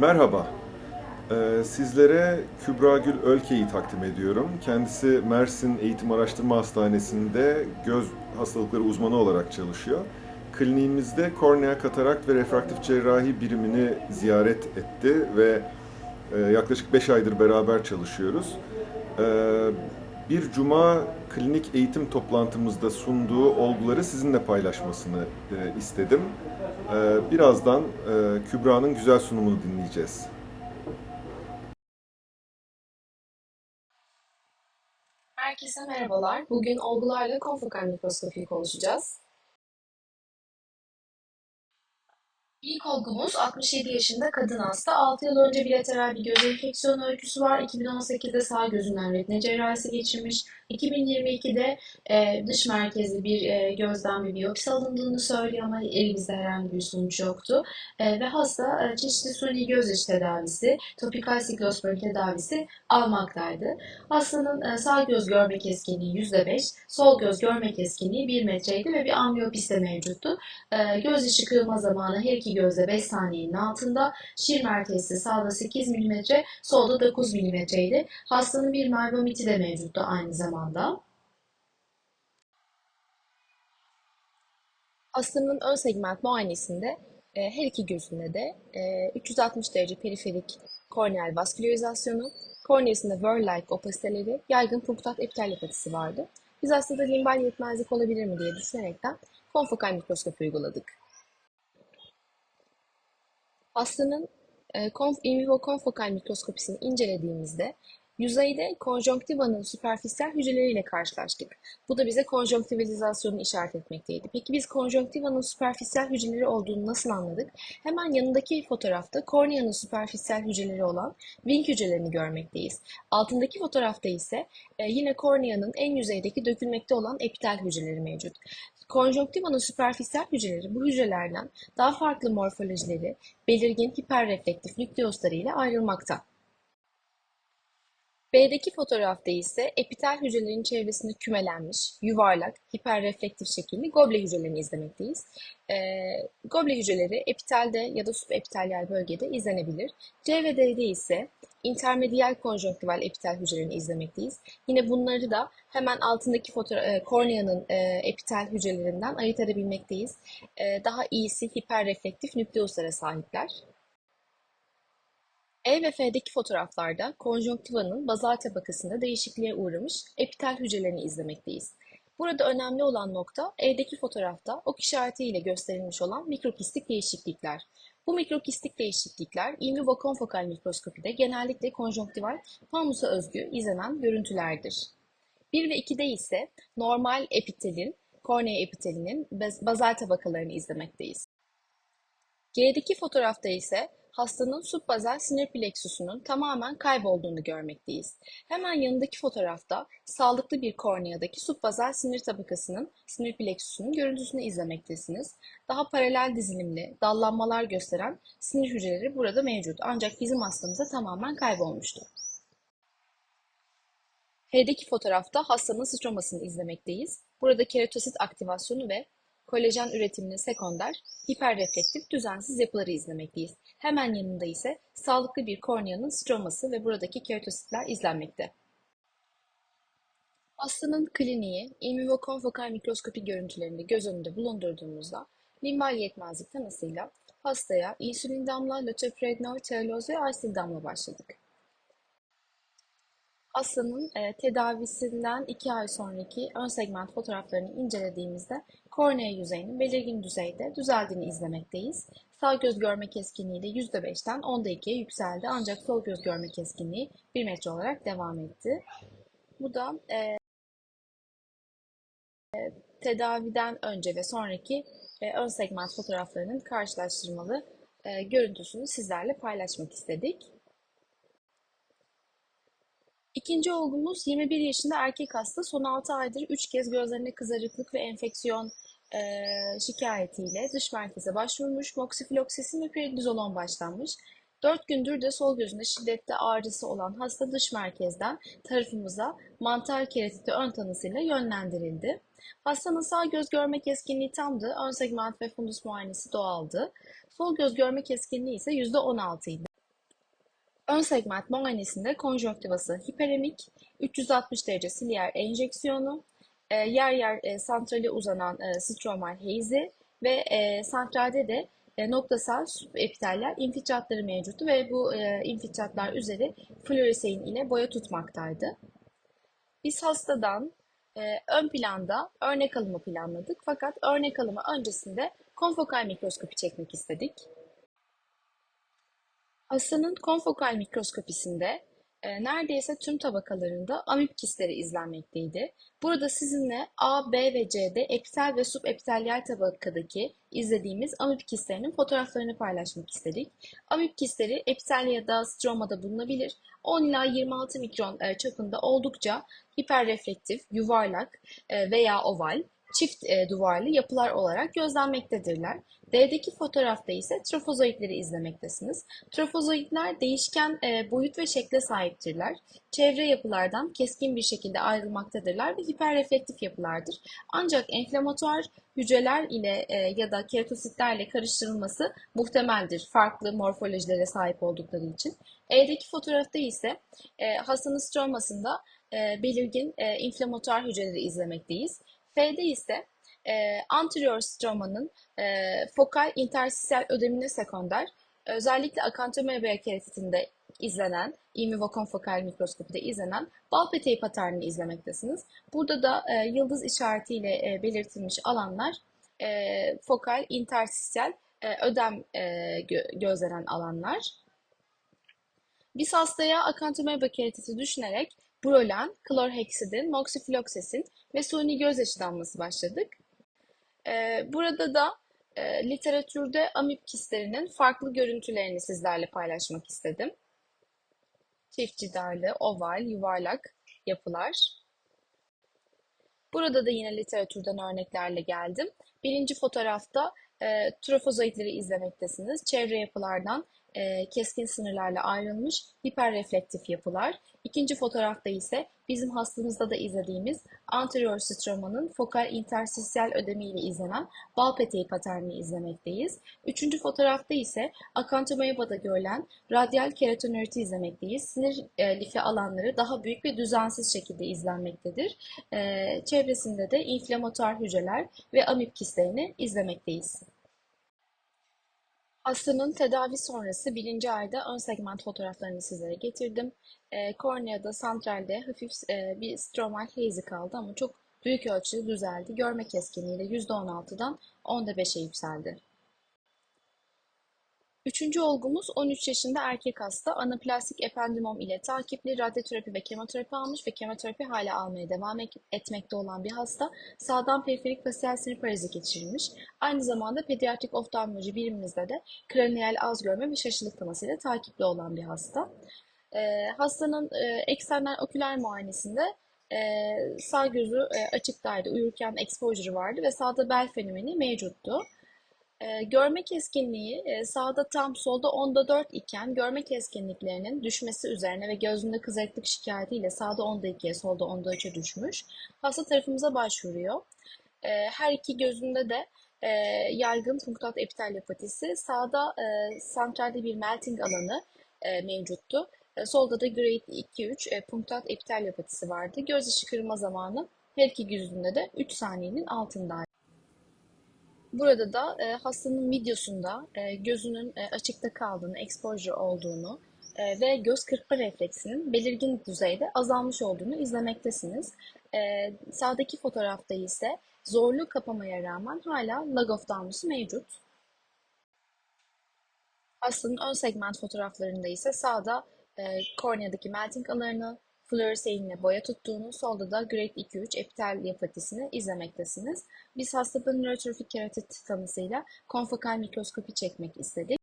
Merhaba. Ee, sizlere Kübra Gül Ölke'yi takdim ediyorum. Kendisi Mersin Eğitim Araştırma Hastanesi'nde göz hastalıkları uzmanı olarak çalışıyor. Kliniğimizde kornea, katarakt ve refraktif cerrahi birimini ziyaret etti ve e, yaklaşık 5 aydır beraber çalışıyoruz. Ee, bir cuma klinik eğitim toplantımızda sunduğu olguları sizinle paylaşmasını e, istedim. Ee, Birazdan e, Kübra'nın güzel sunumunu dinleyeceğiz. Herkese merhabalar. Bugün olgularla konfokal mikroskopiyi konuşacağız. İlk olgumuz 67 yaşında kadın hasta. 6 yıl önce bilateral bir göz enfeksiyonu öyküsü var. 2018'de sağ gözünden retina cerrahisi geçirmiş. 2022'de e, dış merkezli bir e, gözden bir biyopsi alındığını söylüyor ama elimizde herhangi bir sonuç yoktu. E, ve hasta e, çeşitli suni göz içi tedavisi, topikal siklosporin tedavisi almaktaydı. Hastanın e, sağ göz görme keskinliği %5, sol göz görme keskinliği 1 metreydi ve bir ambliyopisi de mevcuttu. E, göz içi kırılma zamanı her iki gözde 5 saniyenin altında. Şir merkezli sağda 8 mm, solda 9 mm'ydi. Hastanın bir mervamiti de mevcuttu aynı zamanda. Hastanın ön segment muayenesinde e, her iki gözünde de e, 360 derece periferik korneal vaskülarizasyonu, korneasında Whirl-like opasiteleri, yaygın punktat epitel apatisi vardı. Biz hastada limbal yetmezlik olabilir mi diye düşünerekten konfokal mikroskop uyguladık. Hastanın e, konf, in vivo konfokal mikroskopisini incelediğimizde yüzeyde konjonktivanın süperfisyal hücreleriyle karşılaştık. Bu da bize konjonktivalizasyonu işaret etmekteydi. Peki biz konjonktivanın süperfisyal hücreleri olduğunu nasıl anladık? Hemen yanındaki fotoğrafta korneanın süperfisyal hücreleri olan Wing hücrelerini görmekteyiz. Altındaki fotoğrafta ise e, yine korneanın en yüzeydeki dökülmekte olan epitel hücreleri mevcut. Konjonktivanın süperfisyal hücreleri bu hücrelerden daha farklı morfolojileri, belirgin hiperreflektif nükleosları ile ayrılmakta. B'deki fotoğrafta ise epitel hücrelerin çevresinde kümelenmiş, yuvarlak, hiperreflektif şekilli goble hücrelerini izlemekteyiz. Ee, goble hücreleri epitelde ya da subepitelyal bölgede izlenebilir. C ve D'de ise intermedial konjonktival epitel hücrelerini izlemekteyiz. Yine bunları da hemen altındaki fotoğraf, korneanın e, epitel hücrelerinden ayırt edebilmekteyiz. E, daha iyisi hiperreflektif nükleuslara sahipler. E ve F'deki fotoğraflarda konjonktivanın bazal tabakasında değişikliğe uğramış epitel hücrelerini izlemekteyiz. Burada önemli olan nokta E'deki fotoğrafta ok işaretiyle gösterilmiş olan mikrokistik değişiklikler. Bu mikrokistik değişiklikler in vivo konfokal mikroskopide genellikle konjonktival pamusa özgü izlenen görüntülerdir. 1 ve 2'de ise normal epitelin, kornea epitelinin bazal tabakalarını izlemekteyiz. G'deki fotoğrafta ise hastanın subbazal sinir plexusunun tamamen kaybolduğunu görmekteyiz. Hemen yanındaki fotoğrafta sağlıklı bir korneadaki subbazal sinir tabakasının sinir plexusunun görüntüsünü izlemektesiniz. Daha paralel dizilimli dallanmalar gösteren sinir hücreleri burada mevcut ancak bizim hastamızda tamamen kaybolmuştu. H'deki fotoğrafta hastanın stromasını izlemekteyiz. Burada keratosit aktivasyonu ve kolajen üretiminin sekonder, hiperreflektif düzensiz yapıları izlemekteyiz. Hemen yanında ise sağlıklı bir korneanın stroması ve buradaki keratositler izlenmekte. Hastanın kliniği konfokal mikroskopi görüntülerini göz önünde bulundurduğumuzda limbal yetmezlik tanısıyla hastaya insülin damla, lötoprednol, teoloz ve asil damla başladık. Hastanın e, tedavisinden 2 ay sonraki ön segment fotoğraflarını incelediğimizde kornea yüzeyinin belirgin düzeyde düzeldiğini izlemekteyiz. Sağ göz görme keskinliği de %5'ten 10'da 2'ye yükseldi ancak sol göz görme keskinliği 1 metre olarak devam etti. Bu da e, tedaviden önce ve sonraki e, ön segment fotoğraflarının karşılaştırmalı e, görüntüsünü sizlerle paylaşmak istedik. İkinci olgumuz 21 yaşında erkek hasta son 6 aydır 3 kez gözlerinde kızarıklık ve enfeksiyon e, şikayetiyle dış merkeze başvurmuş. Moksifloksesin ve prednizolon başlanmış. 4 gündür de sol gözünde şiddetli ağrısı olan hasta dış merkezden tarafımıza mantar keratiti ön tanısıyla yönlendirildi. Hastanın sağ göz görme keskinliği tamdı. Ön segment ve fundus muayenesi doğaldı. Sol göz görme keskinliği ise %16 idi. Ön segment muayenesinde konjonktivası hiperemik, 360 derece siliyer enjeksiyonu, e, yer yer e, santrale uzanan e, stromal heyzi ve e, santralde de e, noktasal epiteller infiltratları mevcuttu ve bu e, infiltratlar üzeri fluoresein ile boya tutmaktaydı. Biz hastadan e, ön planda örnek alımı planladık fakat örnek alımı öncesinde konfokal mikroskopi çekmek istedik. Hastanın konfokal mikroskopisinde e, neredeyse tüm tabakalarında amip kistleri izlenmekteydi. Burada sizinle A, B ve C'de epitel ve subepitelyal tabakadaki izlediğimiz amip kistlerinin fotoğraflarını paylaşmak istedik. Amip kistleri epitel ya da stromada bulunabilir. 10 ila 26 mikron e, çapında oldukça hiperreflektif, yuvarlak e, veya oval, çift e, duvarlı yapılar olarak gözlenmektedirler. D'deki fotoğrafta ise trofozoitleri izlemektesiniz. Trofozoitler değişken e, boyut ve şekle sahiptirler. Çevre yapılardan keskin bir şekilde ayrılmaktadırlar ve hiperreflektif yapılardır. Ancak enflamatuar hücreler ile e, ya da keratositlerle karıştırılması muhtemeldir. Farklı morfolojilere sahip oldukları için. E'deki fotoğrafta ise e, hastanın stromasında e, belirgin e, inflamatuar hücreleri izlemekteyiz. F'de ise e, anterior stromanın e, fokal interstisyal ödemine sekonder, özellikle akantomeria keratitinde izlenen, imivokonfokal mikroskopide izlenen bal peteği izlemektesiniz. Burada da e, yıldız işaretiyle e, belirtilmiş alanlar e, fokal interstisyal e, ödem e, gö- gözlenen alanlar. Biz hastaya akantomeria keratiti düşünerek Brolen, klorheksidin, moksifloksesin ve suni gözyaşı damlası başladık. Ee, burada da e, literatürde amip kistlerinin farklı görüntülerini sizlerle paylaşmak istedim. Çift cidarlı, oval, yuvarlak yapılar. Burada da yine literatürden örneklerle geldim. Birinci fotoğrafta e, trofozoitleri izlemektesiniz. Çevre yapılardan e, keskin sınırlarla ayrılmış hiperreflektif yapılar. İkinci fotoğrafta ise bizim hastamızda da izlediğimiz anterior stromanın fokal interstisyal ödemiyle izlenen bal peteği paternini izlemekteyiz. Üçüncü fotoğrafta ise akantomoebada görülen radyal keratonöriti izlemekteyiz. Sinir e, lifi alanları daha büyük ve düzensiz şekilde izlenmektedir. E, çevresinde de inflamatuar hücreler ve amip kistlerini izlemekteyiz. Hastanın tedavi sonrası birinci ayda ön segment fotoğraflarını sizlere getirdim. E, korneada, santralde hafif e, bir stromal hazy kaldı ama çok büyük ölçüde düzeldi. Görme keskinliğiyle %16'dan 10'da 5'e yükseldi. Üçüncü olgumuz 13 yaşında erkek hasta anaplastik ependimom ile takipli radyoterapi ve kemoterapi almış ve kemoterapi hala almaya devam etmekte olan bir hasta. Sağdan periferik fasyal sinir parezi geçirilmiş. Aynı zamanda pediatrik oftalmoloji birimimizde de kraniyal az görme ve şaşılık tanısıyla takipli olan bir hasta. Ee, hastanın e, eksterner oküler muayenesinde e, sağ gözü e, açıktaydı, uyurken exposure vardı ve sağda bel fenomeni mevcuttu. E, görme keskinliği e, sağda tam solda 10'da 4 iken görme keskinliklerinin düşmesi üzerine ve gözünde kızarıklık şikayetiyle sağda 10'da 2'ye solda 10'da 3'e düşmüş. Hasta tarafımıza başvuruyor. E, her iki gözünde de e, yaygın punktat epitel apatisi. Sağda e, santralde bir melting alanı e, mevcuttu. Solda da grade 2-3 e, punktat epitel apatisi vardı. Göz kırılma zamanı her iki gözünde de 3 saniyenin altındaydı. Burada da e, hastanın videosunda e, gözünün e, açıkta kaldığını, exposure olduğunu e, ve göz kırpma refleksinin belirgin düzeyde azalmış olduğunu izlemektesiniz. E, sağdaki fotoğrafta ise zorlu kapamaya rağmen hala lag of damlası mevcut. Hastanın ön segment fotoğraflarında ise sağda e, korneadaki melting alanını, fluoreseinle boya tuttuğunu, solda da grade 2-3 epitel yapatisini izlemektesiniz. Biz hastada nörotrofik keratit tanısıyla konfokal mikroskopi çekmek istedik.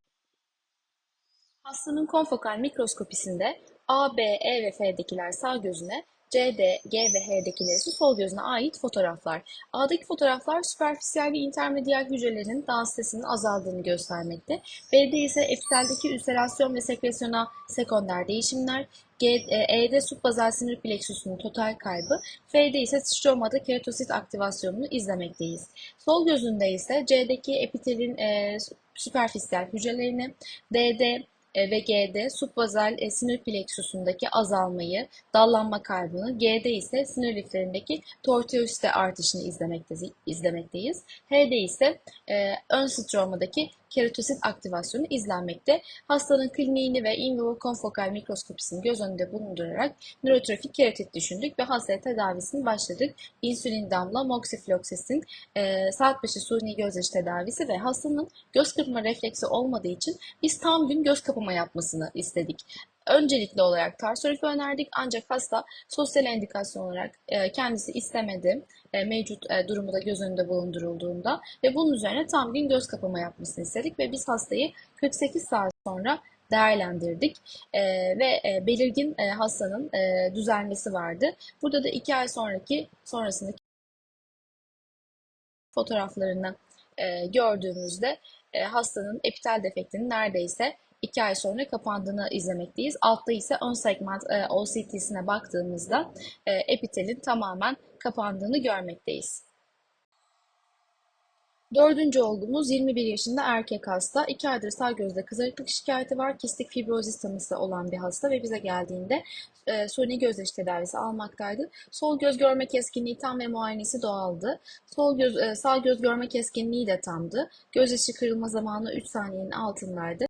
Hastanın konfokal mikroskopisinde A, B, E ve F'dekiler sağ gözüne, C, D, G ve H'dekiler ise sol gözüne ait fotoğraflar. A'daki fotoğraflar süperfisiyel ve intermedial hücrelerin densitesinin azaldığını göstermekte. B'de ise epiteldeki ülserasyon ve sekresyona sekonder değişimler, G, e, E'de subbazal sinir plexusunun total kaybı, F'de ise stromada keratosit aktivasyonunu izlemekteyiz. Sol gözünde ise C'deki epitelin e, süperfisiyel hücrelerini, D'de ve G'de subbazal e, sinir plexusundaki azalmayı, dallanma kaybını, G'de ise sinir liflerindeki tortuosite artışını izlemekteyiz. H'de ise e, ön stromadaki keratosit aktivasyonu izlenmekte. Hastanın kliniğini ve in vivo konfokal mikroskopisini göz önünde bulundurarak nörotrofik keratit düşündük ve hastaya tedavisini başladık. İnsülin damla, moxifloxacin, e, saat başı suni gözyaşı tedavisi ve hastanın göz kırpma refleksi olmadığı için biz tam gün göz kapama yapmasını istedik. Öncelikli olarak tarsorifi önerdik ancak hasta sosyal endikasyon olarak e, kendisi istemedi e, mevcut e, durumu da göz önünde bulundurulduğunda ve bunun üzerine tam gün göz kapama yapmasını istedik ve biz hastayı 48 saat sonra değerlendirdik E, ve e, belirgin e, hastanın e, düzelmesi vardı. Burada da 2 ay sonraki sonrasındaki fotoğraflarını e, gördüğümüzde e, hastanın epitel defektinin neredeyse 2 ay sonra kapandığını izlemekteyiz. Altta ise ön segment e, OCT'sine baktığımızda e, epitelin tamamen kapandığını görmekteyiz. Dördüncü olgumuz 21 yaşında erkek hasta. 2 aydır sağ gözde kızarıklık şikayeti var. Kistik fibrozis tanısı olan bir hasta ve bize geldiğinde e, suni gözyaşı tedavisi almaktaydı. Sol göz görme keskinliği tam ve muayenesi doğaldı. Sol göz, e, sağ göz görme keskinliği de tamdı. Gözyaşı kırılma zamanı 3 saniyenin altındaydı.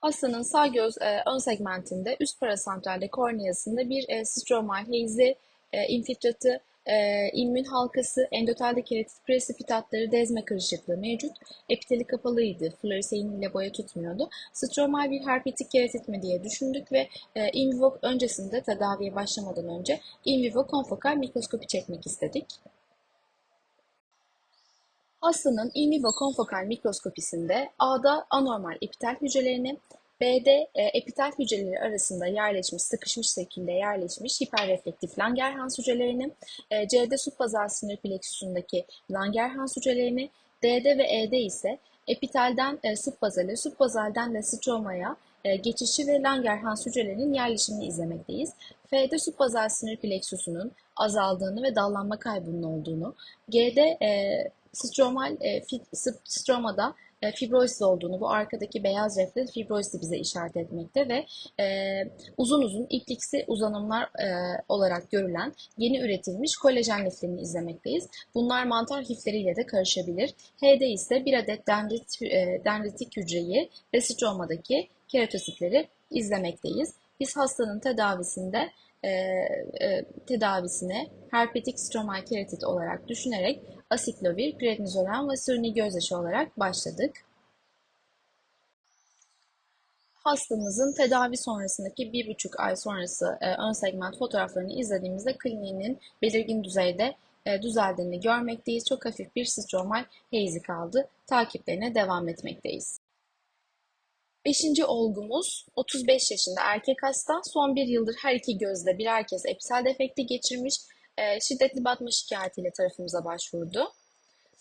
Hastanın sağ göz e, ön segmentinde üst parasantralde korneasında bir e, stromal hazy, e, infiltratı, e, immün halkası, endotelde keratit presipitatları, dezme kırışıklığı mevcut. Epiteli kapalıydı. Fluoresein ile boya tutmuyordu. Stromal bir herpetik keratit mi diye düşündük ve e, in vivo öncesinde tedaviye başlamadan önce in vivo konfokal mikroskopi çekmek istedik. Hastanın in vivo konfokal mikroskopisinde A'da anormal epitel hücrelerini, B'de e, epitel hücreleri arasında yerleşmiş, sıkışmış şekilde yerleşmiş hiperreflektif Langerhans hücrelerini, e, C'de subbazal sinir plexusundaki Langerhans hücrelerini, D'de ve E'de ise epitelden e, subbazale, subbazalden de stromaya e, geçişi ve Langerhans hücrelerinin yerleşimini izlemekteyiz. F'de subbazal sinir plexusunun azaldığını ve dallanma kaybının olduğunu, G'de e, stromal e, stromada e, fibrozis olduğunu, bu arkadaki beyaz refle fibrozisi bize işaret etmekte ve e, uzun uzun ipliksi uzanımlar e, olarak görülen yeni üretilmiş kolajen liflerini izlemekteyiz. Bunlar mantar hifleriyle de karışabilir. H'de ise bir adet dendrit, e, dendritik hücreyi ve stromadaki keratositleri izlemekteyiz. Biz hastanın tedavisinde e, e, tedavisine herpetik stromal keratit olarak düşünerek asiklovir, prednizolam ve suni gözyaşı olarak başladık. Hastamızın tedavi sonrasındaki bir buçuk ay sonrası e, ön segment fotoğraflarını izlediğimizde kliniğinin belirgin düzeyde e, düzeldiğini görmekteyiz. Çok hafif bir stromal hazy kaldı. Takiplerine devam etmekteyiz. Beşinci olgumuz 35 yaşında erkek hasta. Son bir yıldır her iki gözde birer kez episel defekti geçirmiş. E, şiddetli batma şikayetiyle tarafımıza başvurdu.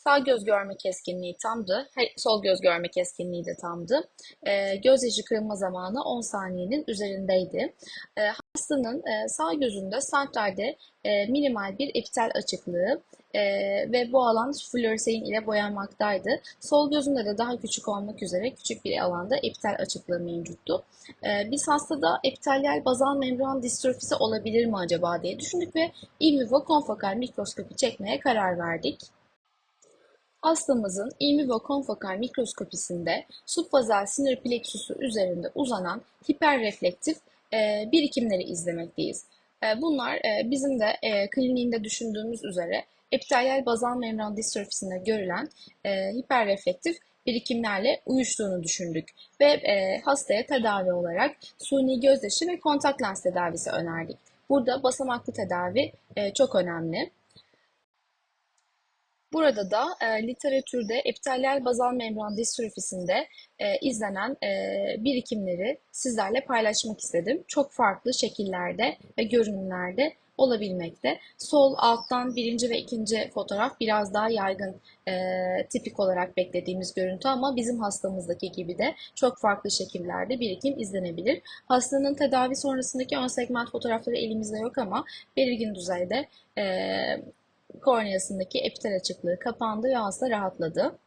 Sağ göz görme keskinliği tamdı. Sol göz görme keskinliği de tamdı. E, gözyaşı kırılma zamanı 10 saniyenin üzerindeydi. E, hastanın e, sağ gözünde santralde e, minimal bir epitel açıklığı e, ve bu alan fluoresein ile boyanmaktaydı. Sol gözünde de daha küçük olmak üzere küçük bir alanda epitel açıklığı mevcuttu. E, biz hastada epitelyal bazal membran distrofisi olabilir mi acaba diye düşündük ve in vivo konfokal mikroskopi çekmeye karar verdik. Hastamızın in vivo konfokal mikroskopisinde subbazal sinir plexusu üzerinde uzanan hiperreflektif e, birikimleri izlemekteyiz. E, bunlar e, bizim de kliniğinde düşündüğümüz üzere epitelyal bazal membran distrofisinde görülen hiperreflektif birikimlerle uyuştuğunu düşündük ve hastaya tedavi olarak suni gözyaşı ve kontak lens tedavisi önerdik. Burada basamaklı tedavi çok önemli. Burada da e, literatürde epitelyal bazal membran distrofisinde e, izlenen e, birikimleri sizlerle paylaşmak istedim. Çok farklı şekillerde ve görünümlerde olabilmekte. Sol alttan birinci ve ikinci fotoğraf biraz daha yaygın e, tipik olarak beklediğimiz görüntü ama bizim hastamızdaki gibi de çok farklı şekillerde birikim izlenebilir. Hastanın tedavi sonrasındaki ön segment fotoğrafları elimizde yok ama belirgin düzeyde e, korneasındaki epitel açıklığı kapandı ve hasta rahatladı.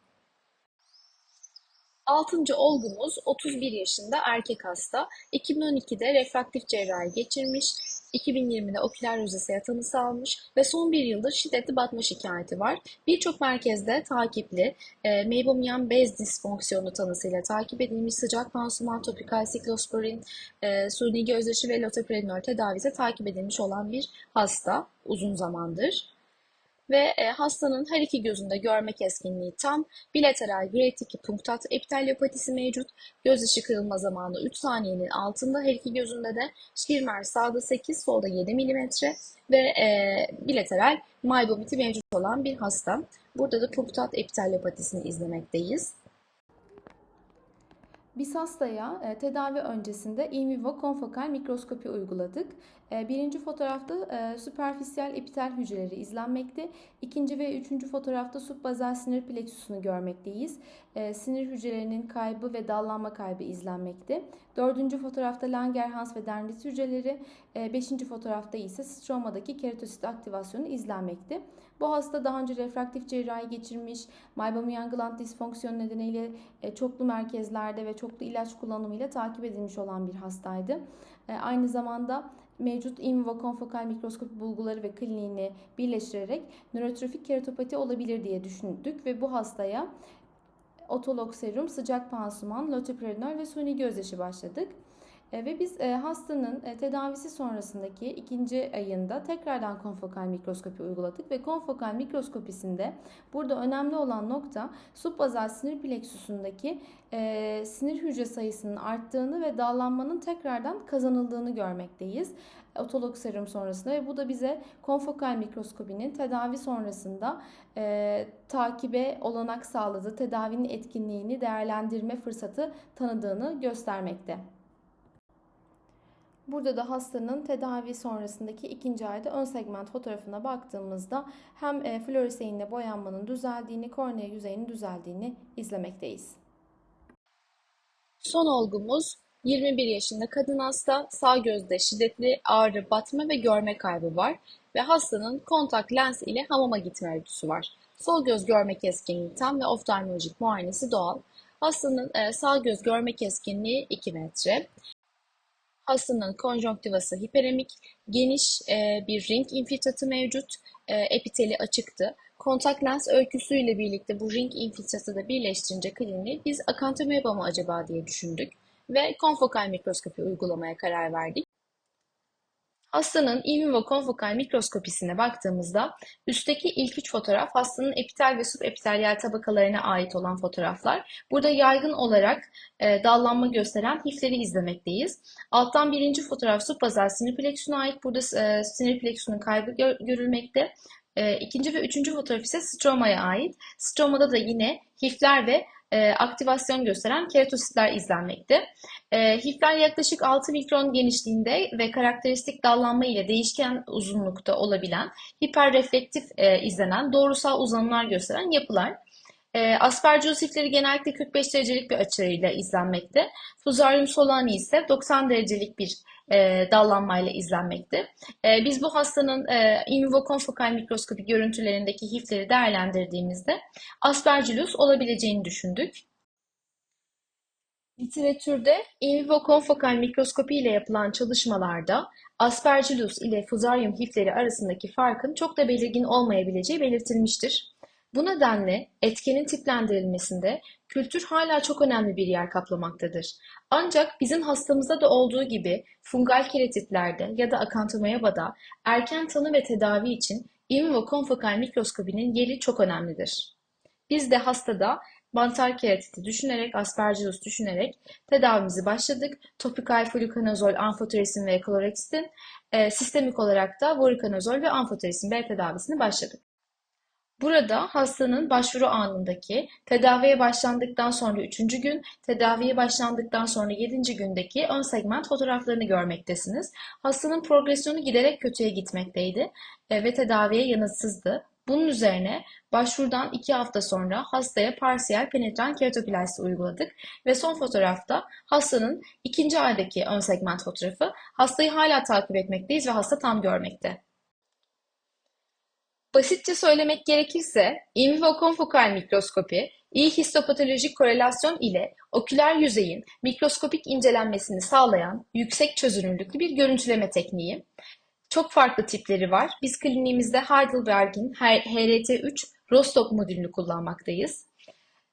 Altıncı olgumuz 31 yaşında erkek hasta. 2012'de refraktif cerrahi geçirmiş. 2020'de oküler rozesea tanısı almış ve son bir yıldır şiddetli batma şikayeti var. Birçok merkezde takipli e, meibomian bez disfonksiyonu tanısıyla takip edilmiş sıcak pansuman, topikal siklosporin, e, suni gözyaşı ve loteprednol tedavisi takip edilmiş olan bir hasta uzun zamandır ve e, hastanın her iki gözünde görme keskinliği tam, bilateral grade 2 punktat epitelyopatisi mevcut, göz ışığı kırılma zamanı 3 saniyenin altında her iki gözünde de şirmer sağda 8, solda 7 mm ve e, bilateral maybomiti mevcut olan bir hasta. Burada da punktat epitelyopatisini izlemekteyiz. Biz hastaya e, tedavi öncesinde in vivo konfokal mikroskopi uyguladık. E, birinci fotoğrafta e, süperfisyal epitel hücreleri izlenmekte. İkinci ve üçüncü fotoğrafta subbazal sinir plexusunu görmekteyiz. E, sinir hücrelerinin kaybı ve dallanma kaybı izlenmekte. Dördüncü fotoğrafta Langerhans ve dendrit hücreleri, e, beşinci fotoğrafta ise stromadaki keratosit aktivasyonu izlenmekte. Bu hasta daha önce refraktif cerrahi geçirmiş, meibomian gland disfonksiyonu nedeniyle e, çoklu merkezlerde ve çoklu ilaç kullanımıyla takip edilmiş olan bir hastaydı. Aynı zamanda mevcut in vivo konfokal mikroskopi bulguları ve kliniğini birleştirerek nörotrofik keratopati olabilir diye düşündük ve bu hastaya otolog serum, sıcak pansuman, loteprednol ve suni gözyaşı başladık. E, Ve biz e, hastanın e, tedavisi sonrasındaki ikinci ayında tekrardan konfokal mikroskopi uyguladık ve konfokal mikroskopisinde burada önemli olan nokta subbazal sinir plexusundaki sinir hücre sayısının arttığını ve dallanmanın tekrardan kazanıldığını görmekteyiz. Otolog serum sonrasında ve bu da bize konfokal mikroskopinin tedavi sonrasında e, takibe olanak sağladığı tedavinin etkinliğini değerlendirme fırsatı tanıdığını göstermekte. Burada da hastanın tedavi sonrasındaki ikinci ayda ön segment fotoğrafına baktığımızda hem e, fluoreseinle boyanmanın düzeldiğini, kornea yüzeyinin düzeldiğini izlemekteyiz. Son olgumuz 21 yaşında kadın hasta, sağ gözde şiddetli ağrı, batma ve görme kaybı var ve hastanın kontak lens ile hamama gitme öyküsü var. Sol göz görme keskinliği tam ve oftalmolojik muayenesi doğal. Hastanın e, sağ göz görme keskinliği 2 metre. Hastanın konjonktivası hiperemik, geniş e, bir ring infiltratı mevcut, e, epiteli açıktı. Kontak lens öyküsüyle birlikte bu ring infiltratı da birleştirince kliniği biz akantomiyaba mı acaba diye düşündük ve konfokal mikroskopi uygulamaya karar verdik. Hastanın in vivo konfokal mikroskopisine baktığımızda üstteki ilk üç fotoğraf hastanın epitel ve subepitelyal tabakalarına ait olan fotoğraflar. Burada yaygın olarak e, dallanma gösteren hifleri izlemekteyiz. Alttan birinci fotoğraf subbazal sinir plexusuna ait. Burada e, sinir plexusunun kaybı gö- görülmekte. E, ikinci ve üçüncü fotoğraf ise stromaya ait. Stromada da yine hifler ve e, aktivasyon gösteren keratositler izlenmekte. E, hifler yaklaşık 6 mikron genişliğinde ve karakteristik dallanma ile değişken uzunlukta olabilen, hiperreflektif e, izlenen, doğrusal uzanımlar gösteren yapılar. E, aspergillus hifleri genellikle 45 derecelik bir açıyla izlenmekte. Fusarium solani ise 90 derecelik bir e, dallanmayla izlenmekte. E, biz bu hastanın e, in vivo mikroskopi görüntülerindeki hifleri değerlendirdiğimizde aspergillus olabileceğini düşündük. Literatürde in vivo konfokal mikroskopi ile yapılan çalışmalarda Aspergillus ile Fusarium hifleri arasındaki farkın çok da belirgin olmayabileceği belirtilmiştir. Bu nedenle etkenin tiplendirilmesinde kültür hala çok önemli bir yer kaplamaktadır. Ancak bizim hastamızda da olduğu gibi fungal keratitlerde ya da akantomayabada erken tanı ve tedavi için in vivo konfokal mikroskopinin yeri çok önemlidir. Biz de hastada mantar keratiti düşünerek, aspergillus düşünerek tedavimizi başladık. Topikal fluconazol, amfoterisin ve klorexidin, e, sistemik olarak da voriconazol ve amfoterisin B tedavisini başladık. Burada hastanın başvuru anındaki, tedaviye başlandıktan sonra 3. gün, tedaviye başlandıktan sonra 7. gündeki ön segment fotoğraflarını görmektesiniz. Hastanın progresyonu giderek kötüye gitmekteydi e, ve tedaviye yanıtsızdı. Bunun üzerine başvurudan 2 hafta sonra hastaya parsiyel penetran keratoplasti uyguladık ve son fotoğrafta hastanın ikinci aydaki ön segment fotoğrafı. Hastayı hala takip etmekteyiz ve hasta tam görmekte. Basitçe söylemek gerekirse, in vivo konfokal mikroskopi, iyi histopatolojik korelasyon ile oküler yüzeyin mikroskopik incelenmesini sağlayan yüksek çözünürlüklü bir görüntüleme tekniği. Çok farklı tipleri var. Biz kliniğimizde Heidelberg'in HRT3 Rostock modülünü kullanmaktayız.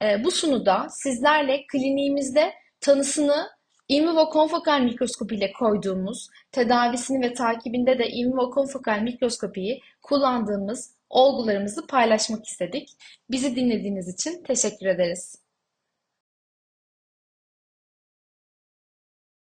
Ee, Bu sunuda sizlerle kliniğimizde tanısını in vivo konfokal mikroskopi ile koyduğumuz, tedavisini ve takibinde de in vivo konfokal mikroskopiyi kullandığımız olgularımızı paylaşmak istedik. Bizi dinlediğiniz için teşekkür ederiz.